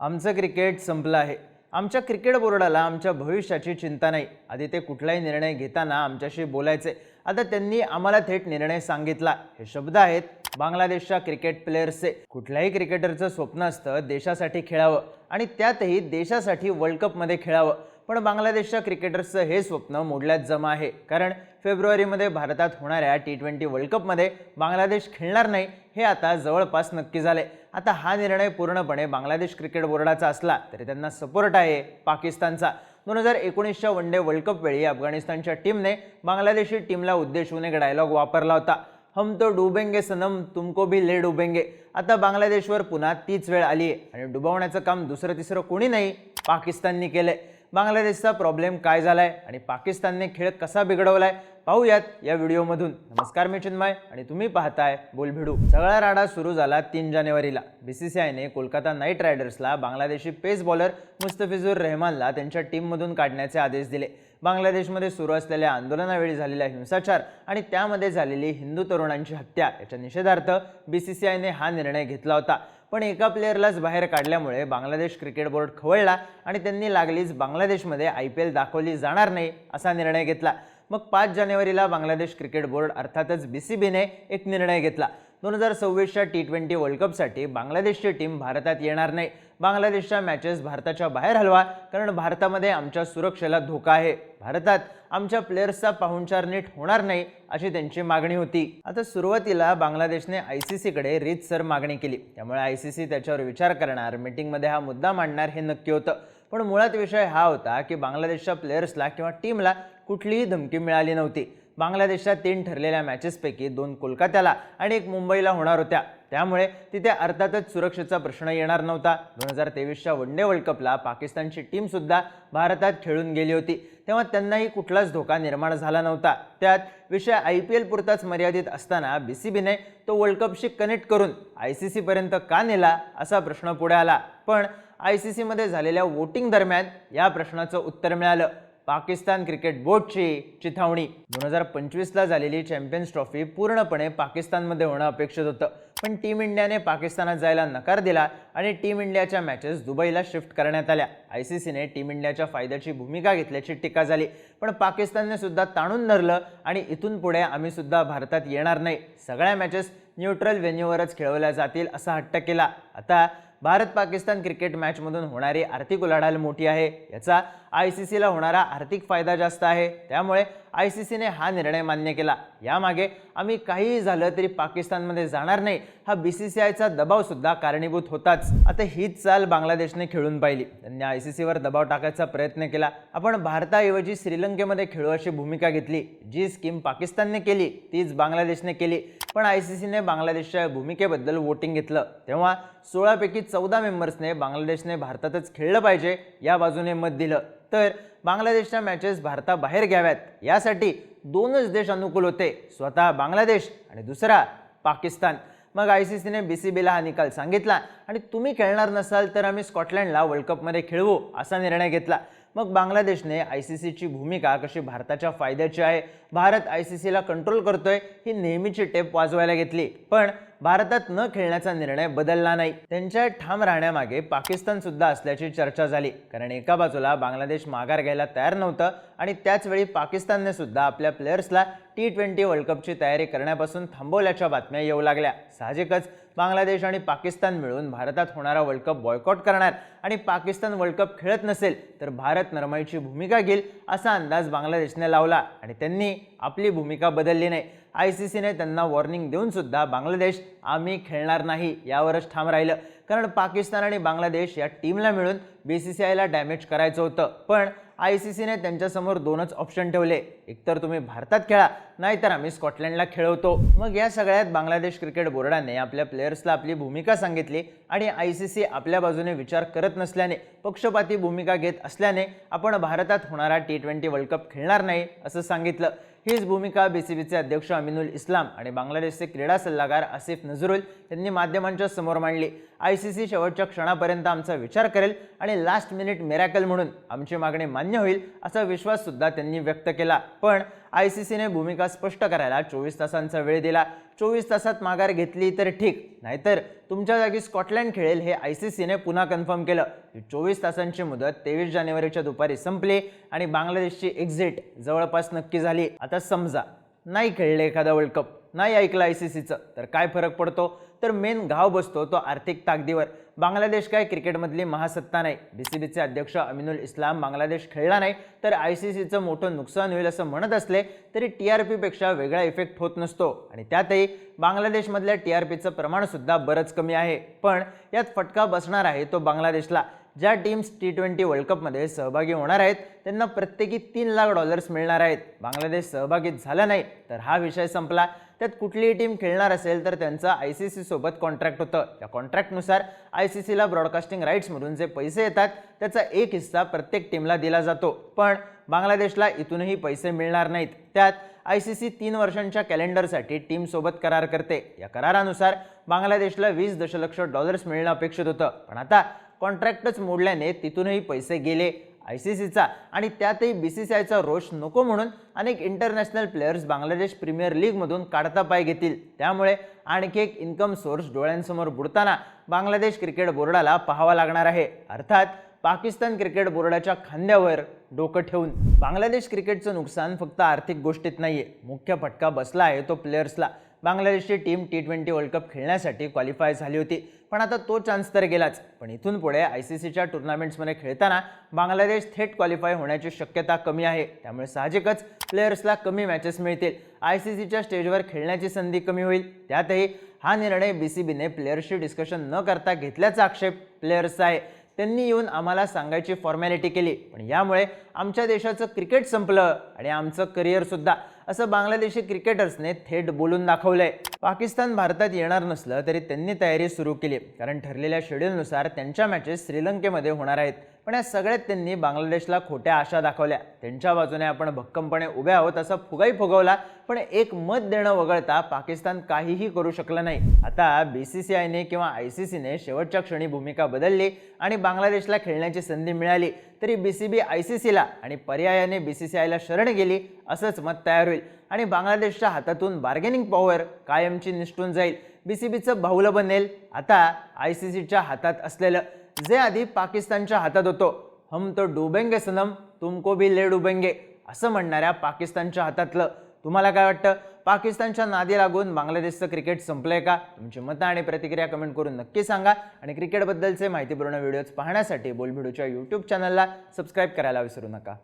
आमचं क्रिकेट संपलं आहे. आमच्या क्रिकेट बोर्डाला आमच्या भविष्याची चिंता नाही. आधी ते कुठलाही निर्णय घेताना आमच्याशी बोलायचे. आता त्यांनी आम्हाला थेट निर्णय सांगितला. हे शब्द आहेत बांगलादेशच्या क्रिकेट प्लेयर्सचे. कुठल्याही क्रिकेटरचं स्वप्न असतं देशासाठी खेळावं आणि त्यातही देशासाठी वर्ल्ड कपमध्ये खेळावं. पण बांगलादेशच्या क्रिकेटर्सचं हे स्वप्न मोडल्यात जमा आहे. कारण फेब्रुवारीमध्ये भारतात होणाऱ्या टी ट्वेंटी वर्ल्ड कपमध्ये बांगलादेश खेळणार नाही हे आता जवळपास नक्की झाले आता हा निर्णय पूर्णपणे बांगलादेश क्रिकेट बोर्डाचा असला तरी त्यांना सपोर्ट आहे पाकिस्तानचा. दोन हजार एकोणीसच्या वन डे वर्ल्ड कप वेळी अफगाणिस्तानच्या टीमने बांगलादेशी टीमला उद्देशून एक डायलॉग वापरला होता. हम तो डुबेंगे सनम तुमको भी ले डुबेंगे. आता बांगलादेशवर पुन्हा तीच वेळ आली आहे आणि डुबवण्याचं काम दुसरं तिसरं कोणी नाही पाकिस्ताननी केलंय. बांगलादेशचा प्रॉब्लेम काय झालाय आणि पाकिस्तानने खेळ कसा बिघडवलाय पाहूयात या व्हिडिओमधून. नमस्कार मी चिन्मय आणि तुम्ही पाहताय बोलभिडू. सगळा राडा सुरू झाला तीन जानेवारीला. बीसीसीआयने कोलकाता नाईट रायडर्सला बांगलादेशी पेस बॉलर मुस्तफिजुर रहमानला त्यांच्या टीममधून काढण्याचे आदेश दिले. बांगलादेशमध्ये सुरू असलेल्या आंदोलनावेळी झालेला हिंसाचार आणि त्यामध्ये झालेली हिंदू तरुणांची हत्या याच्या निषेधार्थ बीसीसीआयने हा निर्णय घेतला होता. पण एका प्लेअरलाच बाहेर काढल्यामुळे बांगलादेश क्रिकेट बोर्ड खवळला आणि त्यांनी लागलीच बांगलादेशमध्ये आय पी एल दाखवली जाणार नाही असा निर्णय घेतला. मग पाच जानेवारीला बांगलादेश क्रिकेट बोर्ड अर्थातच बी सी बीने एक निर्णय घेतला. दोन हजार सव्वीसच्या टी ट्वेंटी वर्ल्ड कपसाठी बांगलादेशची टीम भारतात येणार नाही. बांगलादेशच्या मॅचेस भारताच्या बाहेर हलवा कारण भारतामध्ये आमच्या सुरक्षेला धोका आहे. भारतात आमच्या प्लेयर्सचा पाहुणचार नीट होणार नाही अशी त्यांची मागणी होती. आता सुरुवातीला बांगलादेशने आय सी सीकडे रीतसर मागणी केली. त्यामुळे आय सी सी त्याच्यावर विचार करणार मीटिंगमध्ये हा मुद्दा मांडणार हे नक्की होतं. पण मुळात विषय हा होता की बांगलादेशच्या प्लेयर्सला किंवा टीमला कुठलीही धमकी मिळाली नव्हती. बांगलादेशच्या तीन ठरलेल्या मॅचेसपैकी दोन कोलकात्याला आणि एक मुंबईला होणार होत्या. त्यामुळे तिथे अर्थातच सुरक्षेचा प्रश्न येणार नव्हता. दोन हजार तेवीसच्या वन डे वर्ल्ड कपला पाकिस्तानची टीमसुद्धा भारतात खेळून गेली होती. तेव्हा त्यांनाही कुठलाच धोका निर्माण झाला नव्हता. त्यात विषय आय पी एल पुरताच मर्यादित असताना बी सी बीने तो वर्ल्ड कपशी कनेक्ट करून आय सी सीपर्यंत का नेला असा प्रश्न पुढे आला. पण आय सी सीमध्ये झालेल्या वोटिंग दरम्यान या प्रश्नाचं उत्तर मिळालं. पाकिस्तान क्रिकेट बोर्डची चिथावणी. दोन हजार पंचवीसला झालेली चॅम्पियन्स ट्रॉफी पूर्णपणे पाकिस्तानमध्ये होणं अपेक्षित होतं. पण टीम इंडियाने पाकिस्तानात जायला नकार दिला आणि टीम इंडियाच्या मॅचेस दुबईला शिफ्ट करण्यात आल्या. आय सी सीने टीम इंडियाच्या फायद्याची भूमिका घेतल्याची टीका झाली. पण पाकिस्तानने सुद्धा ताणून धरलं आणि इथून पुढे आम्ही सुद्धा भारतात येणार नाही. सगळ्या मॅचेस न्यूट्रल व्हेन्यूवरच खेळवल्या जातील असा हट्ट केला. आता भारत पाकिस्तान क्रिकेट मॅचमधून होणारी आर्थिक उलाढाल मोठी आहे. याचा आय सी सीला होणारा आर्थिक फायदा जास्त आहे. त्यामुळे आय सी सीने हा निर्णय मान्य केला. यामागे आम्ही काहीही झालं तरी पाकिस्तानमध्ये जाणार नाही. हा बी सी सी आयचा दबावसुद्धा कारणीभूत होताच. आता हीच चाल बांगलादेशने खेळून पाहिली. त्यांनी आय सी सीवर दबाव टाकायचा प्रयत्न केला. आपण भारताऐवजी श्रीलंकेमध्ये खेळू अशी भूमिका घेतली. जी स्कीम पाकिस्तानने केली तीच बांगलादेशने केली. पण आय सी सीने बांगलादेशच्या भूमिकेबद्दल वोटिंग घेतलं. तेव्हा सोळापैकी चौदा मेंबर्सने बांगलादेशने भारतातच खेळलं पाहिजे या बाजूने मत दिलं. तर बांगलादेशच्या मॅचेस भारताबाहेर घ्याव्यात. यासाठी दोनच देश अनुकूल होते. स्वतः बांगलादेश आणि दुसरा पाकिस्तान. मग आय सी सीने बी सी बीला हा निकाल सांगितला. आणि तुम्ही खेळणार नसाल तर आम्ही स्कॉटलँडला वर्ल्ड कपमध्ये खेळवू असा निर्णय घेतला. मग बांगलादेशने आय सी सीची भूमिका कशी भारताच्या फायद्याची आहे भारत आय सी सीला कंट्रोल करतोय ही नेहमीची टेप वाजवायला घेतली. पण भारतात न खेळण्याचा निर्णय बदलला नाही. त्यांच्या ठाम राहण्यामागे पाकिस्तान सुद्धा असल्याची चर्चा झाली. कारण एका बाजूला बांगलादेश माघार घ्यायला तयार नव्हतं आणि त्याचवेळी पाकिस्तानने सुद्धा आपल्या प्लेयर्सला टी ट्वेंटी वर्ल्ड कपची तयारी करण्यापासून थांबवल्याच्या बातम्या येऊ लागल्या. साहजिकच बांगलादेश आणि पाकिस्तान मिळून भारतात होणारा वर्ल्ड कप बॉयकॉट करणार आणि पाकिस्तान वर्ल्ड कप खेळत नसेल तर भारत नरमाईची भूमिका घेईल असा अंदाज बांगलादेशने लावला आणि त्यांनी आपली भूमिका बदलली नाही. आय सी सीने त्यांना वॉर्निंग देऊन सुद्धा बांगलादेश आम्ही खेळणार नाही यावरच ठाम राहिलं. कारण पाकिस्तान आणि बांगलादेश या टीमला मिळून बी सी सी आयला डॅमेज करायचं होतं. पण आय सी सीने त्यांच्यासमोर दोनच ऑप्शन ठेवले. एकतर तुम्ही भारतात खेळा नाहीतर आम्ही स्कॉटलँडला खेळवतो. मग या सगळ्यात बांगलादेश क्रिकेट बोर्डाने आपल्या प्लेयर्सला आपली भूमिका सांगितली आणि आय सी सी आपल्या बाजूने विचार करत नसल्याने पक्षपाती भूमिका घेत असल्याने आपण भारतात होणारा टी ट्वेंटी वर्ल्ड कप खेळणार नाही असं सांगितलं. हीच भूमिका बी सी बीचे अध्यक्ष अमिनुल इस्लाम आणि बांगलादेशचे क्रीडा सल्लागार आसिफ नजरुल यांनी माध्यमांच्या समोर मांडली. आय सी सी शेवटच्या क्षणापर्यंत आमचा विचार करेल आणि लास्ट मिनिट मिरॅकल म्हणून आमची मागणी मान्य होईल असा विश्वास सुद्धा त्यांनी व्यक्त केला. पण आय सी सीने भूमिका स्पष्ट करायला चोवीस तासांचा वेळ दिला. चोवीस तासात माघार घेतली तर ठीक. नाहीतर तुमच्या जागी स्कॉटलँड खेळेल हे आय सी सीने पुन्हा कन्फर्म केलं. ही चोवीस तासांची मुदत तेवीस जानेवारीच्या दुपारी संपली आणि बांगलादेशची एक्झिट जवळपास नक्की झाली. आता समजा नाही खेळले एखादा वर्ल्ड कप. नाही ऐकलं आय सी सीचं तर काय फरक पडतो? तर मेन घाव बसतो तो आर्थिक ताकदीवर. बांगलादेश काय? क्रिकेटमधली महासत्ता नाही. बी सी बीचे अध्यक्ष अमिनुल इस्लाम बांगलादेश खेळला नाही. तर आय सी सीचं मोठं नुकसान होईल असं म्हणत असले तरी टी आर पीपेक्षा वेगळा इफेक्ट होत नसतो. आणि त्यातही बांगलादेशमधल्या टी आर पीचं प्रमाणसुद्धा बरंच कमी आहे. पण यात फटका बसणार आहे तो बांगलादेशला. ज्या टीम्स टी ट्वेंटी वर्ल्ड कपमध्ये सहभागी होणार आहेत त्यांना प्रत्येकी तीन लाख डॉलर्स मिळणार आहेत. बांगलादेश सहभागी झाला नाही तर हा विषय संपला. त्यात कुठलीही टीम खेळणार असेल तर त्यांचं आय सी सी सोबत कॉन्ट्रॅक्ट होतं. त्या कॉन्ट्रॅक्टनुसार आय सी सीला ब्रॉडकास्टिंग राईट्समधून जे पैसे येतात त्याचा एक हिस्सा प्रत्येक टीमला दिला जातो. पण बांगलादेशला इथूनही पैसे मिळणार नाहीत. त्यात आय सी सी तीन वर्षांच्या कॅलेंडरसाठी टीमसोबत करार करते. या करारानुसार बांगलादेशला वीस दशलक्ष डॉलर्स मिळणं अपेक्षित होतं. पण आता कॉन्ट्रॅक्टच मोडल्याने तिथूनही पैसे गेले आय सी सीचा आणि त्यातही बी सी सी आयचा रोष नको म्हणून अनेक इंटरनॅशनल प्लेयर्स बांगलादेश प्रीमियर लीगमधून काढता पाय घेतील. त्यामुळे आणखी एक इन्कम सोर्स डोळ्यांसमोर बुडताना बांगलादेश क्रिकेट बोर्डाला पाहावा लागणार आहे. अर्थात पाकिस्तान क्रिकेट बोर्डाच्या खांद्यावर डोकं ठेवून. बांगलादेश क्रिकेटचं नुकसान फक्त आर्थिक गोष्टीत नाही आहे मुख्य फटका बसला आहे तो प्लेयर्सला बांगलादेशची team T twenty world cup खेळण्यासाठी क्वालिफाय झाली होती. पण आता तो चान्स तर गेलाच. पण इथून पुढे आय सी सीच्या टुर्नामेंट्समध्ये खेळताना बांगलादेश थेट क्वालिफाय होण्याची शक्यता कमी आहे. त्यामुळे साहजिकच प्लेयर्सला कमी मॅचेस मिळतील. आय सी सीच्या स्टेजवर खेळण्याची संधी कमी होईल. त्यातही हा निर्णय बी सी बीने प्लेयर्सशी डिस्कशन न करता घेतल्याचा आक्षेप प्लेयर्सचा आहे. त्यांनी येऊन आम्हाला सांगायची फॉर्मॅलिटी केली. पण यामुळे आमच्या देशाचं क्रिकेट संपलं आणि आमचं करिअरसुद्धा असं बांगलादेशी क्रिकेटर्सने थेट बोलून दाखवलंय. पाकिस्तान भारतात येणार नसलं तरी त्यांनी तयारी सुरू केली कारण ठरलेल्या शेड्यूलनुसार त्यांच्या मॅचेस श्रीलंकेमध्ये होणार आहेत. पण या सगळ्यात त्यांनी बांगलादेशला खोट्या आशा दाखवल्या. त्यांच्या बाजूने आपण भक्कमपणे उभे आहोत असा फुगाही फुगवला पण एक मत देणं वगळता पाकिस्तान काहीही करू शकलं नाही. आता बी सी सी आयने किंवा आय सी सीने शेवटच्या क्षणी भूमिका बदलली आणि बांगलादेशला खेळण्याची संधी मिळाली. तरी B C B I C सीला आणि पर्यायाने बी सी सी आयला शरण गेली असंच मत तयार होईल. आणि बांगलादेशच्या हातातून बार्गेनिंग पॉवर कायमची निष्ठून जाईल. बी सी बीचं बाहुलं बनेल आता आय सी सीच्या हातात असलेलं. जे आधी पाकिस्तानच्या हातात होतो. हम तो डुबेंगे सनम. तुमको भी ले डुबेंगे. असं म्हणणाऱ्या पाकिस्तानच्या हातातलं. तुम्हाला काय वाटतं? पाकिस्तानच्या नादी लागून बांगलादेशचं क्रिकेट संपलंय का? तुमची मतं आणि प्रतिक्रिया कमेंट करून नक्की सांगा. आणि क्रिकेटबद्दलचे माहितीपूर्ण व्हिडिओज पाहण्यासाठी बोलभिडूच्या यूट्यूब चॅनलला सबस्क्राईब करायला विसरू नका.